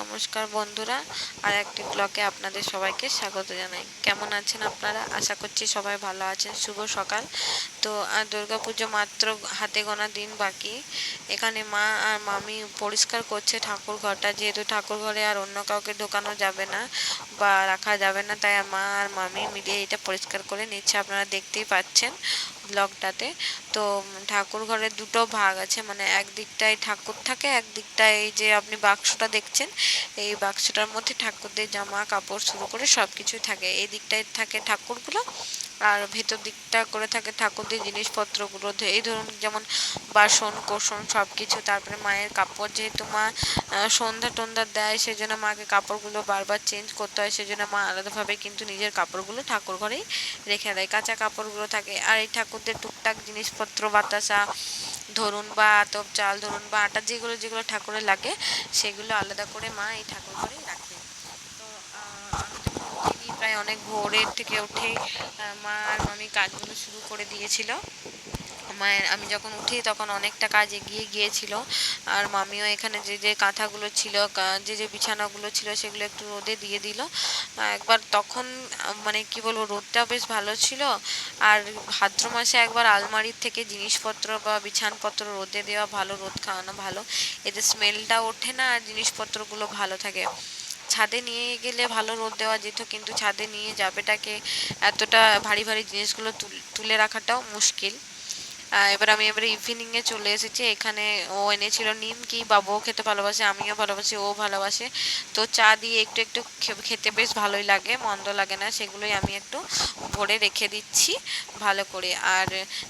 নমস্কার বন্ধুরা, আর একটি ব্লগে আপনাদের সবাইকে স্বাগত জানাই। কেমন আছেন আপনারা? আশা করছি সবাই ভালো আছেন। শুভ সকাল। তো আর দুর্গাপুজো মাত্র হাতে গোনা দিন বাকি। এখানে মা আর মামি পরিষ্কার করছে ঠাকুর ঘরটা। যেহেতু ঠাকুর ঘরে আর অন্য কাউকে ঢোকানো যাবে না বা রাখা যাবে না, তাই মা আর মামি মিলিয়ে এটা পরিষ্কার করে নিচ্ছে। আপনারা দেখতেই পাচ্ছেন। ব্লগটাতে তো ঠাকুর ঘরে দুটো ভাগ আছে মানে একদিকটায় ঠাকুর থাকে একদিকটায় যে আপনি বাক্সটা দেখছেন, এই বাক্সটার মধ্যে ঠাকুরদের জামা কাপড় শুরু করে সব কিছুই থাকে। এই দিকটায় থাকে ঠাকুরগুলো আর ভেতর দিকটা করে থাকে ঠাকুরদের জিনিসপত্রগুলো। এই ধরুন যেমন বাসন কোসন সব কিছু তারপরে মায়ের কাপড় যেহেতু মা সন্ধ্যা টন্ধা দেয়, সেজন্য মাকে কাপড়গুলো বারবার চেঞ্জ করতে হয়, সেজন্য মা আলাদাভাবে কিন্তু নিজের কাপড়গুলো ঠাকুর ঘরেই রেখে দেয়, কাঁচা কাপড়গুলো থাকে। আর এই ঠাকুরদের টুকটাক জিনিসপত্র, বাতাসা ধরুন বা আতপ চাল ধরুন বা আটা, যেগুলো যেগুলো ঠাকুরের লাগে, সেগুলো আলাদা করে মা এই ঠাকুর ঘরেই রাখে তো আহ, আমি যখন প্রায় অনেক ভোরের থেকে উঠে মা আর মামি কাজগুলো শুরু করে দিয়েছিল। মায়ের, আমি যখন উঠি তখন অনেকটা কাজ এগিয়ে গিয়েছিল। আর মামিও এখানে যে যে কাঁথাগুলো ছিল যে যে বিছানাগুলো ছিল সেগুলো একটু রোদে দিয়ে দিল। একবার তখন মানে কি বলব, রোদটা বেশ ভালো ছিল। আর ভাদ্র মাসে একবার আলমারির থেকে জিনিসপত্র বা বিছানপত্র রোদে দেওয়া ভালো, রোদ খাওয়ানো ভালো। এতে স্মেলটা ওঠে না আর জিনিসপত্রগুলো ভালো থাকে। ছাদে নিয়ে গেলে ভালো রোদ দেওয়া যেত, কিন্তু ছাদে নিয়ে যাবেটাকে এতটা ভারী ভারী জিনিসগুলো তুলে রাখাটাও মুশকিল। এবার আমি এবারে ইভিনিংয়ে চলে এসেছি। এখানে ও এনেছিল নিমকি বাবুও খেতে ভালোবাসে, আমিও ভালোবাসি, ও ভালোবাসে। তো চা দিয়ে একটু একটু খেতে বেশ ভালোই লাগে, মন্দ লাগে না, সেগুলোই আমি একটু ভরে রেখে দিচ্ছি ভালো করে। আর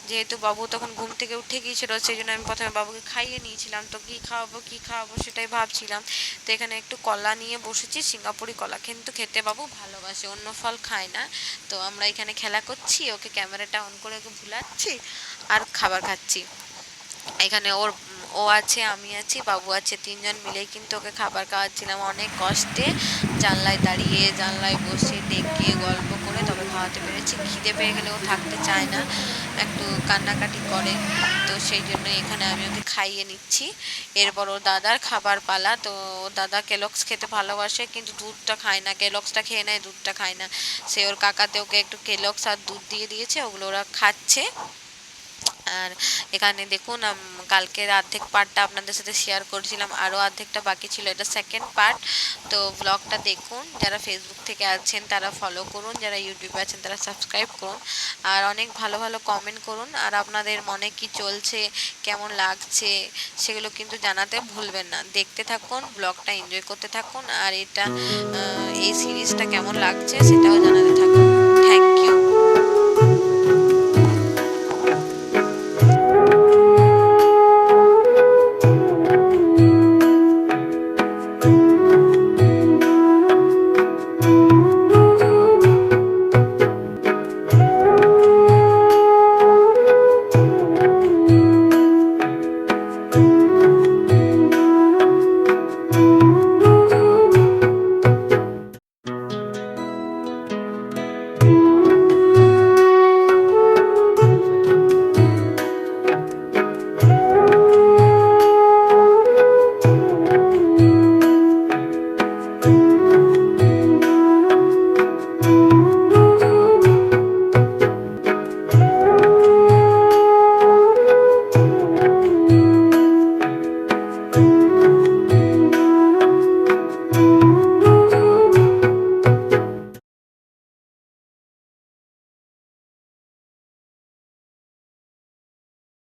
যেহেতু বাবু তখন ঘুম থেকে উঠে গিয়েছিল, সেই জন্য আমি প্রথমে বাবুকে খাইয়ে নিয়েছিলাম। তো কী খাওয়াবো কী খাওয়াবো সেটাই ভাবছিলাম। তো এখানে একটু কলা নিয়ে বসেছি, সিঙ্গাপুরি কলা। কিন্তু খেতে বাবু ভালোবাসে, অন্য ফল খায় না। তো আমরা এখানে খেলা করছি, ওকে ক্যামেরাটা অন করে ওকে ভুলাচ্ছি। আর খাবার খাচ্ছি। এখানে ওর, ও আছে, আমি আছি, বাবু আছে, তিনজন মিলে কিন্তু ওকে খাবার খাওয়াচ্ছিলাম। অনেক কষ্টে জানলায় দাঁড়িয়ে, জানলায় বসে ডেকে গল্প করে তবে খাওয়াতে পেরেছি। খিদে পেয়ে গেলে ও থাকতে চায় না, একটু কান্নাকাটি করে। তো সেই জন্য এখানে আমি ওকে খাইয়ে নিচ্ছি। এরপর ওর দাদার খাবার পালা। তো ওর দাদা কেলক্স খেতে ভালোবাসে, কিন্তু দুধটা খায় না। কেলক্সটা খেয়ে নেয়, দুধটা খায় না। সে ওর কাকাতে ওকে একটু কেলক্স আর দুধ দিয়ে দিয়েছে, ওগুলো ওরা খাচ্ছে। আর এখানে দেখুন কালকের অর্ধেক পার্টটা আপনাদের সাথে শেয়ার করেছিলাম আরও অর্ধেকটা বাকি ছিল, এটা সেকেন্ড পার্ট তো ব্লগটা দেখুন, যারা ফেসবুক থেকে আছেন, তারা ফলো করুন, যারা ইউটিউবে আছেন, তারা সাবস্ক্রাইব করুন। আর অনেক ভালো ভালো কমেন্ট করুন, আর আপনাদের মনে কি চলছে, কেমন লাগছে, সেগুলো কিন্তু জানাতে ভুলবেন না। দেখতে থাকুন ব্লগটা এনজয় করতে থাকুন, আর এটা এই সিরিজটা কেমন লাগছে, সেটাও জানাতে থাকুন। Thank you